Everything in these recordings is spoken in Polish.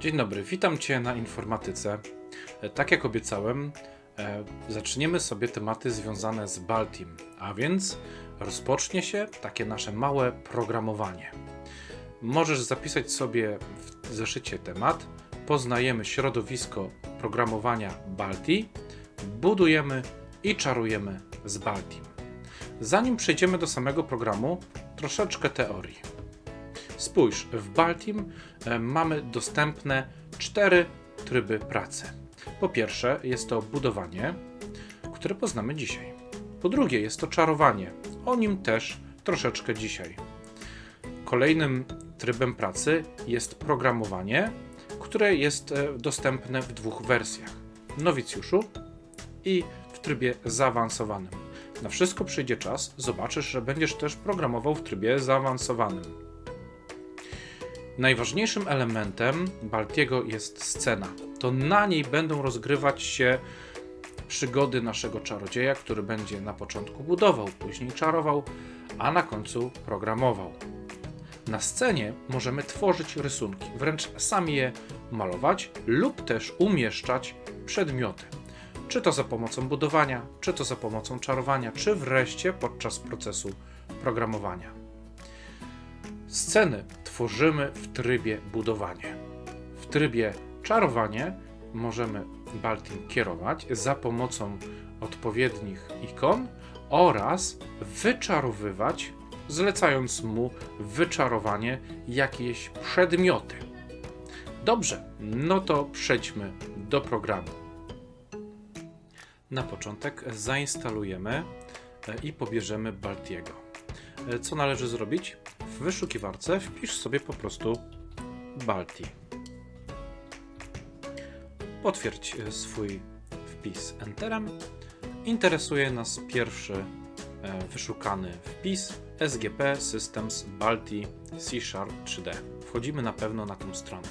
Dzień dobry, witam Cię na informatyce. E, Tak jak obiecałem, e, zaczniemy sobie tematy związane z Baltim, a więc rozpocznie się takie nasze małe programowanie. Możesz zapisać sobie w zeszycie temat. Poznajemy środowisko programowania Balti, budujemy i czarujemy z Baltim. Zanim przejdziemy do samego programu, troszeczkę teorii. Spójrz, w Baltim e, mamy dostępne cztery tryby pracy. Po pierwsze, jest to budowanie, które poznamy dzisiaj. Po drugie, jest to czarowanie. O nim też troszeczkę dzisiaj. Kolejnym trybem pracy jest programowanie, które jest e, dostępne w dwóch wersjach: nowicjuszu i w trybie zaawansowanym. Na wszystko przyjdzie czas, zobaczysz, że będziesz też programował w trybie zaawansowanym. Najważniejszym elementem Baltiego jest scena. To na niej będą rozgrywać się przygody naszego czarodzieja, który będzie na początku budował, później czarował, a na końcu programował. Na scenie możemy tworzyć rysunki, wręcz sami je malować lub też umieszczać przedmioty. Czy to za pomocą budowania, czy to za pomocą czarowania, czy wreszcie podczas procesu programowania. Sceny tworzymy w trybie budowanie. W trybie czarowanie możemy Baltim kierować za pomocą odpowiednich ikon oraz wyczarowywać, zlecając mu wyczarowanie jakieś przedmioty. Dobrze, no to przejdźmy do programu. Na początek zainstalujemy e, i pobierzemy Baltiego. E, Co należy zrobić? W wyszukiwarce wpisz sobie po prostu Balti. Potwierdź e, swój wpis Enterem. Interesuje nas pierwszy e, wyszukany wpis SGP Systems Balti C Sharp 3D. Wchodzimy na pewno na tą stronę.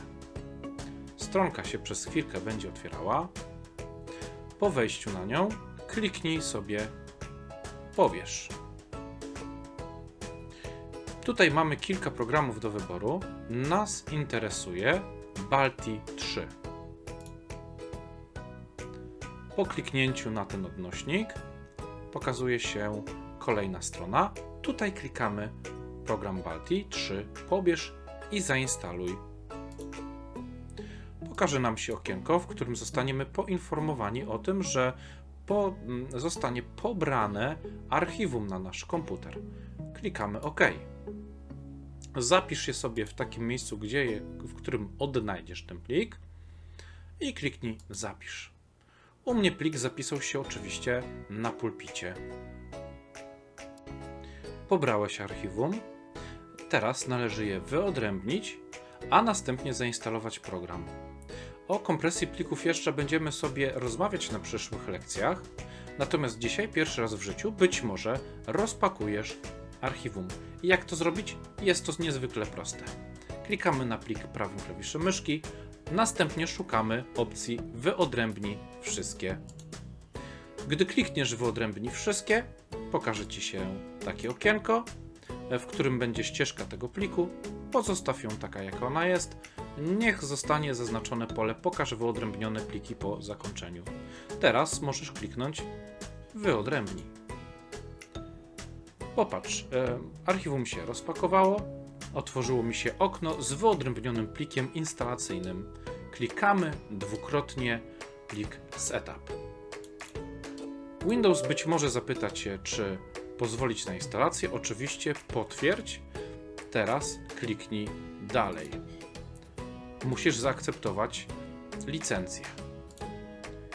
Stronka się przez chwilkę będzie otwierała. Po wejściu na nią kliknij sobie Pobierz. Tutaj mamy kilka programów do wyboru. Nas interesuje Balti 3. Po kliknięciu na ten odnośnik pokazuje się kolejna strona. Tutaj klikamy program Balti 3, pobierz i zainstaluj. Pokaże nam się okienko, w którym zostaniemy poinformowani o tym, że po, mm, zostanie pobrane archiwum na nasz komputer. Klikamy OK. Zapisz je sobie w takim miejscu, gdzie je, w którym odnajdziesz ten plik i kliknij Zapisz. U mnie plik zapisał się oczywiście na pulpicie. Pobrałeś archiwum. Teraz należy je wyodrębnić, a następnie zainstalować program. O kompresji plików jeszcze będziemy sobie rozmawiać na przyszłych lekcjach. Natomiast dzisiaj pierwszy raz w życiu być może rozpakujesz archiwum. Jak to zrobić? Jest to niezwykle proste. Klikamy na plik prawym klawiszem myszki, następnie szukamy opcji wyodrębnij wszystkie. Gdy klikniesz wyodrębnij wszystkie, pokaże Ci się takie okienko, w którym będzie ścieżka tego pliku. Pozostaw ją taka, jak ona jest. Niech zostanie zaznaczone pole pokaż wyodrębnione pliki po zakończeniu. Teraz możesz kliknąć wyodrębnij. Popatrz, e, archiwum się rozpakowało, otworzyło mi się okno z wyodrębnionym plikiem instalacyjnym. Klikamy dwukrotnie plik setup. Windows być może zapyta Cię, czy pozwolić na instalację. Oczywiście potwierdź. Teraz kliknij dalej. Musisz zaakceptować licencję.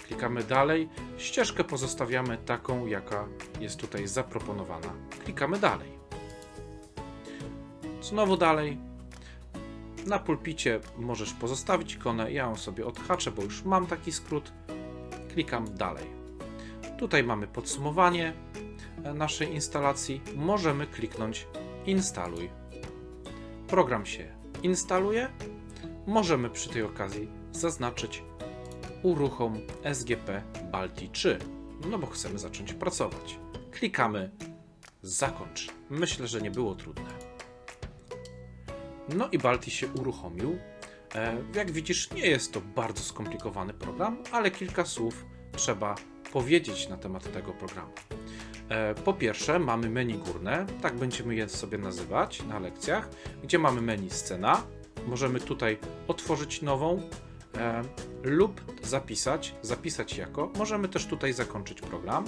Klikamy dalej. Ścieżkę pozostawiamy taką, jaka jest tutaj zaproponowana. Klikamy dalej. Znowu dalej. Na pulpicie możesz pozostawić ikonę. Ja ją sobie odhaczę, bo już mam taki skrót. Klikam dalej. Tutaj mamy podsumowanie naszej instalacji. Możemy kliknąć Instaluj. Program się instaluje. Możemy przy tej okazji zaznaczyć uruchom SGP Balti 3, no bo chcemy zacząć pracować. Klikamy zakończ. Myślę, że nie było trudne. No i Balti się uruchomił. E, Jak widzisz, nie jest to bardzo skomplikowany program, ale kilka słów trzeba powiedzieć na temat tego programu. E, Po pierwsze, mamy menu górne, tak będziemy je sobie nazywać na lekcjach, gdzie mamy menu scena. Możemy tutaj otworzyć nową e, lub zapisać, zapisać jako. Możemy też tutaj zakończyć program.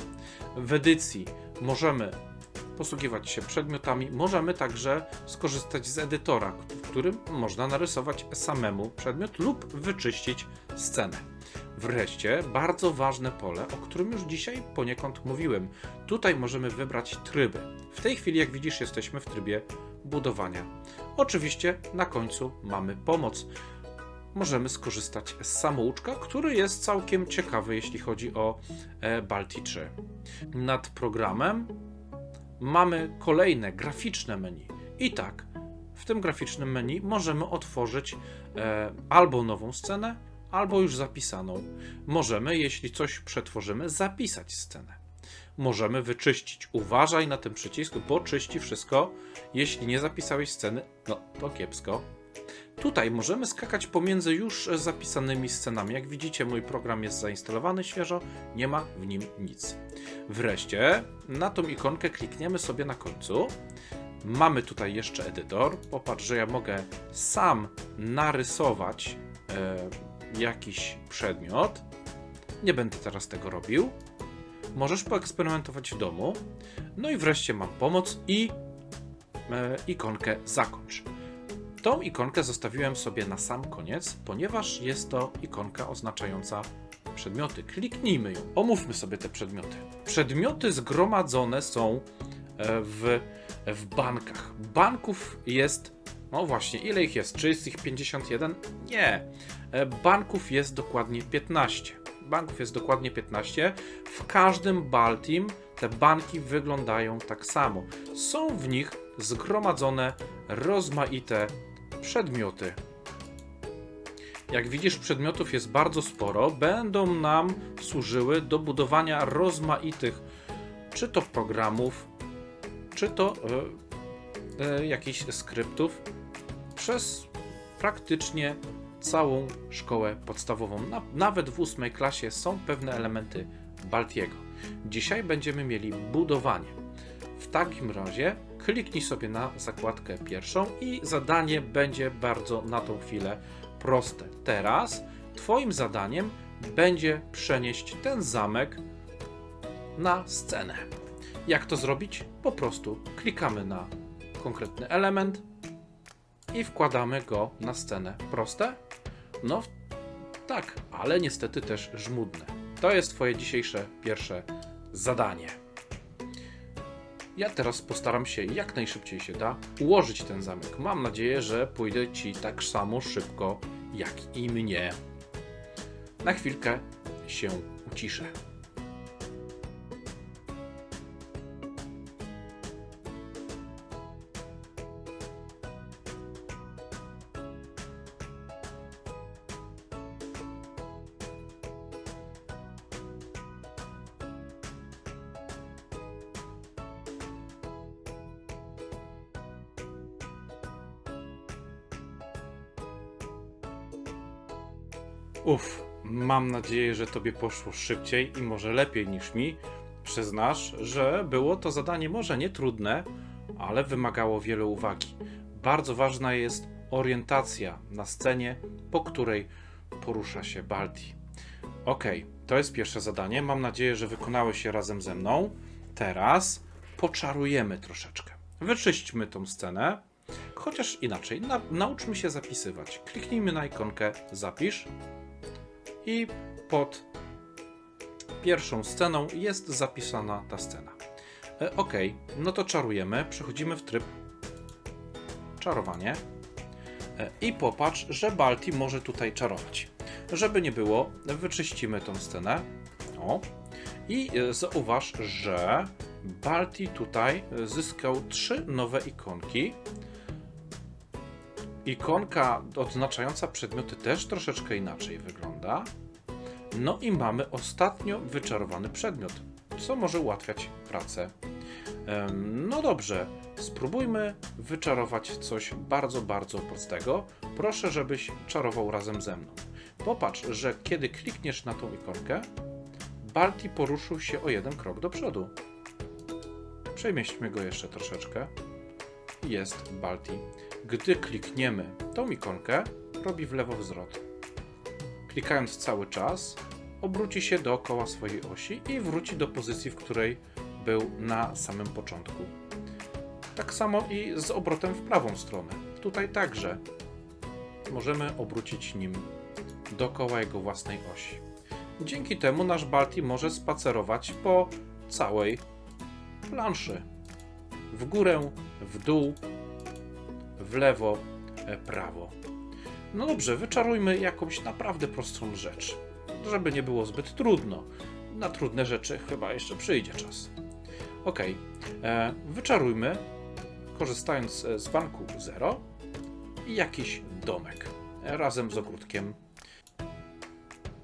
W edycji możemy posługiwać się przedmiotami, możemy także skorzystać z edytora, w którym można narysować samemu przedmiot lub wyczyścić scenę. Wreszcie bardzo ważne pole, o którym już dzisiaj poniekąd mówiłem. Tutaj możemy wybrać tryby. W tej chwili, jak widzisz, jesteśmy w trybie budowania. Oczywiście na końcu mamy pomoc. Możemy skorzystać z samouczka, który jest całkiem ciekawy, jeśli chodzi o e, Balti 3. Nad programem mamy kolejne graficzne menu. I tak, w tym graficznym menu możemy otworzyć e, albo nową scenę, albo już zapisaną. Możemy, jeśli coś przetworzymy, zapisać scenę. Możemy wyczyścić. Uważaj na ten przycisk, bo czyści wszystko. Jeśli nie zapisałeś sceny, no to kiepsko. Tutaj możemy skakać pomiędzy już zapisanymi scenami. Jak widzicie, mój program jest zainstalowany świeżo, nie ma w nim nic. Wreszcie na tą ikonkę klikniemy sobie na końcu. Mamy tutaj jeszcze edytor. Popatrz, że ja mogę sam narysować e, jakiś przedmiot. Nie będę teraz tego robił. Możesz poeksperymentować w domu. No i wreszcie mam pomoc i e, ikonkę zakończ. Tą ikonkę zostawiłem sobie na sam koniec, ponieważ jest to ikonka oznaczająca przedmioty. Kliknijmy ją. Omówmy sobie te przedmioty. Przedmioty zgromadzone są e, w, w bankach. Banków jest. No właśnie, ile ich jest? Czy jest ich 51? Nie. E, Banków jest dokładnie 15. Banków jest dokładnie 15. W każdym Baltim te banki wyglądają tak samo. Są w nich zgromadzone rozmaite przedmioty. Jak widzisz, przedmiotów jest bardzo sporo. Będą nam służyły do budowania rozmaitych, czy to programów, czy to e, e, jakichś skryptów przez praktycznie całą szkołę podstawową. Na, nawet w ósmej klasie są pewne elementy Baltiego. Dzisiaj będziemy mieli budowanie. W takim razie kliknij sobie na zakładkę pierwszą i zadanie będzie bardzo na tą chwilę proste. Teraz Twoim zadaniem będzie przenieść ten zamek na scenę. Jak to zrobić? Po prostu klikamy na konkretny element i wkładamy go na scenę. Proste? No tak, ale niestety też żmudne. To jest Twoje dzisiejsze pierwsze zadanie. Ja teraz postaram się jak najszybciej się da ułożyć ten zamek. Mam nadzieję, że pójdę Ci tak samo szybko jak i mnie. Na chwilkę się uciszę. Uff, mam nadzieję, że tobie poszło szybciej i może lepiej niż mi. Przyznasz, że było to zadanie może nie trudne, ale wymagało wiele uwagi. Bardzo ważna jest orientacja na scenie, po której porusza się Balti. Ok, to jest pierwsze zadanie. Mam nadzieję, że wykonałeś je razem ze mną. Teraz poczarujemy troszeczkę. Wyczyśćmy tą scenę. Chociaż inaczej, na, nauczmy się zapisywać. Kliknijmy na ikonkę Zapisz i pod pierwszą sceną jest zapisana ta scena. E, ok, no to czarujemy. Przechodzimy w tryb czarowanie. E, I popatrz, że Balti może tutaj czarować. Żeby nie było, wyczyścimy tą scenę. O. I e, zauważ, że Balti tutaj zyskał trzy nowe ikonki. Ikonka oznaczająca przedmioty też troszeczkę inaczej wygląda. No i mamy ostatnio wyczarowany przedmiot, co może ułatwiać pracę. No dobrze, spróbujmy wyczarować coś bardzo, bardzo prostego. Proszę, żebyś czarował razem ze mną. Popatrz, że kiedy klikniesz na tą ikonkę, Balti poruszył się o jeden krok do przodu. Przemieśćmy go jeszcze troszeczkę. Jest Balti. Gdy klikniemy tą ikonkę, robi w lewo wzrot. Klikając cały czas, obróci się dookoła swojej osi i wróci do pozycji, w której był na samym początku. Tak samo i z obrotem w prawą stronę. Tutaj także możemy obrócić nim dookoła jego własnej osi. Dzięki temu nasz Balti może spacerować po całej planszy. W górę, w dół, w lewo, e, prawo. No dobrze, wyczarujmy jakąś naprawdę prostą rzecz, żeby nie było zbyt trudno. Na trudne rzeczy chyba jeszcze przyjdzie czas. Ok, e, wyczarujmy, korzystając e, z banku 0, jakiś domek razem z ogródkiem.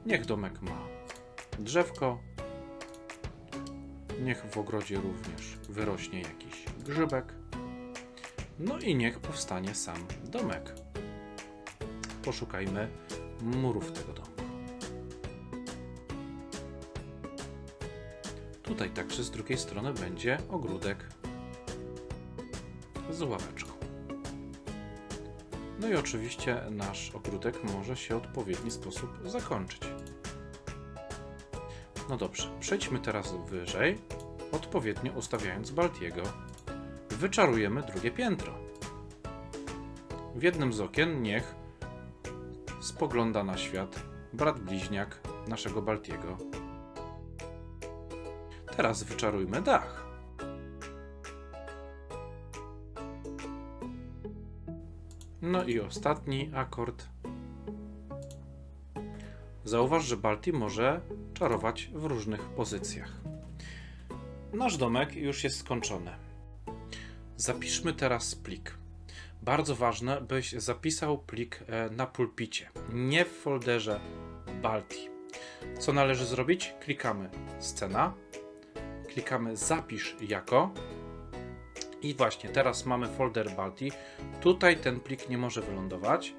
Niech domek ma drzewko. Niech w ogrodzie również wyrośnie jakiś grzybek. No i niech powstanie sam domek. Poszukajmy murów tego domku. Tutaj także z drugiej strony będzie ogródek z ławeczką. No i oczywiście nasz ogródek może się w odpowiedni sposób zakończyć. No dobrze, przejdźmy teraz wyżej, odpowiednio ustawiając Baltiego. Wyczarujemy drugie piętro. W jednym z okien niech spogląda na świat brat bliźniak naszego Baltiego. Teraz wyczarujmy dach. No i ostatni akord. Zauważ, że Balti może czarować w różnych pozycjach. Nasz domek już jest skończony. Zapiszmy teraz plik. Bardzo ważne, byś zapisał plik e, na pulpicie, nie w folderze Balti. Co należy zrobić? Klikamy scena, klikamy zapisz jako i właśnie teraz mamy folder Balti. Tutaj ten plik nie może wylądować.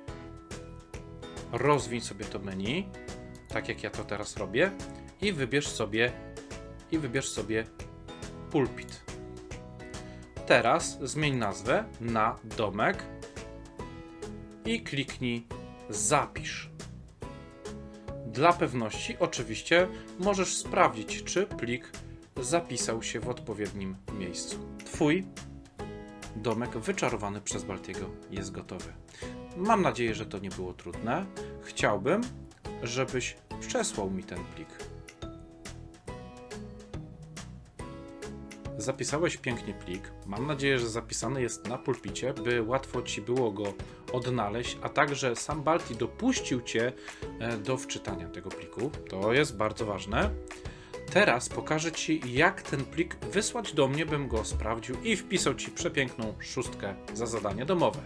Rozwiń sobie to menu, tak jak ja to teraz robię i wybierz sobie i wybierz sobie pulpit. Teraz zmień nazwę na domek i kliknij zapisz. Dla pewności oczywiście możesz sprawdzić, czy plik zapisał się w odpowiednim miejscu. Twój domek wyczarowany przez Baltiego jest gotowy. Mam nadzieję, że to nie było trudne. Chciałbym, żebyś przesłał mi ten plik. Zapisałeś pięknie plik. Mam nadzieję, że zapisany jest na pulpicie, by łatwo ci było go odnaleźć, a także sam Balti dopuścił cię e, do wczytania tego pliku. To jest bardzo ważne. Teraz pokażę Ci, jak ten plik wysłać do mnie, bym go sprawdził i wpisał Ci przepiękną szóstkę za zadanie domowe.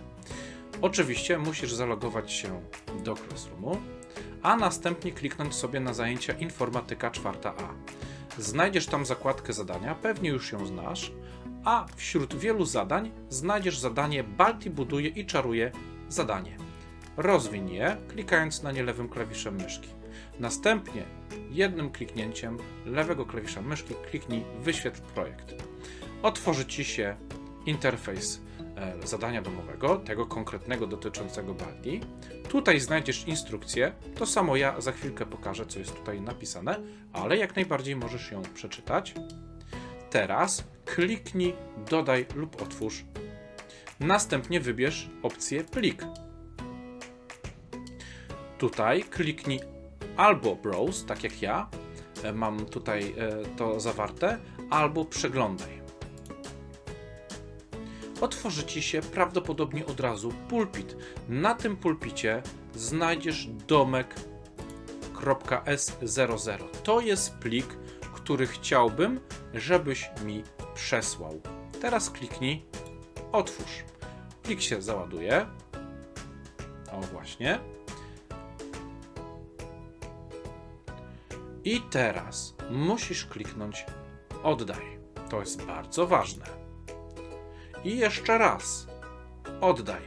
Oczywiście musisz zalogować się do Classroomu, a następnie kliknąć sobie na zajęcia Informatyka 4a. Znajdziesz tam zakładkę zadania, pewnie już ją znasz, a wśród wielu zadań znajdziesz zadanie Balti buduje i czaruje zadanie. Rozwiń je, klikając na nie lewym klawiszem myszki. Następnie jednym kliknięciem lewego klawisza myszki kliknij wyświetl projekt. Otworzy Ci się interfejs zadania domowego, tego konkretnego dotyczącego Balti. Tutaj znajdziesz instrukcję. To samo ja za chwilkę pokażę, co jest tutaj napisane, ale jak najbardziej możesz ją przeczytać. Teraz kliknij dodaj lub otwórz. Następnie wybierz opcję plik. Tutaj kliknij albo browse, tak jak ja, e, mam tutaj e, to zawarte, albo przeglądaj. Otworzy Ci się prawdopodobnie od razu pulpit. Na tym pulpicie znajdziesz domek.s00. To jest plik, który chciałbym, żebyś mi przesłał. Teraz kliknij otwórz. Plik się załaduje. O właśnie. I teraz musisz kliknąć oddaj. To jest bardzo ważne. I jeszcze raz. Oddaj.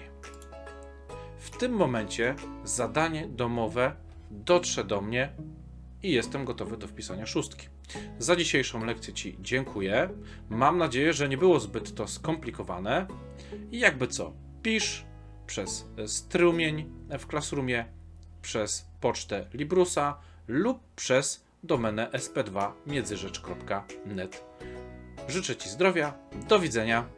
W tym momencie zadanie domowe dotrze do mnie i jestem gotowy do wpisania szóstki. Za dzisiejszą lekcję Ci dziękuję. Mam nadzieję, że nie było zbyt to skomplikowane. I jakby co, pisz przez strumień w Classroomie, przez pocztę Librusa lub przez domenę sp2międzyrzecz.net. Życzę Ci zdrowia, do widzenia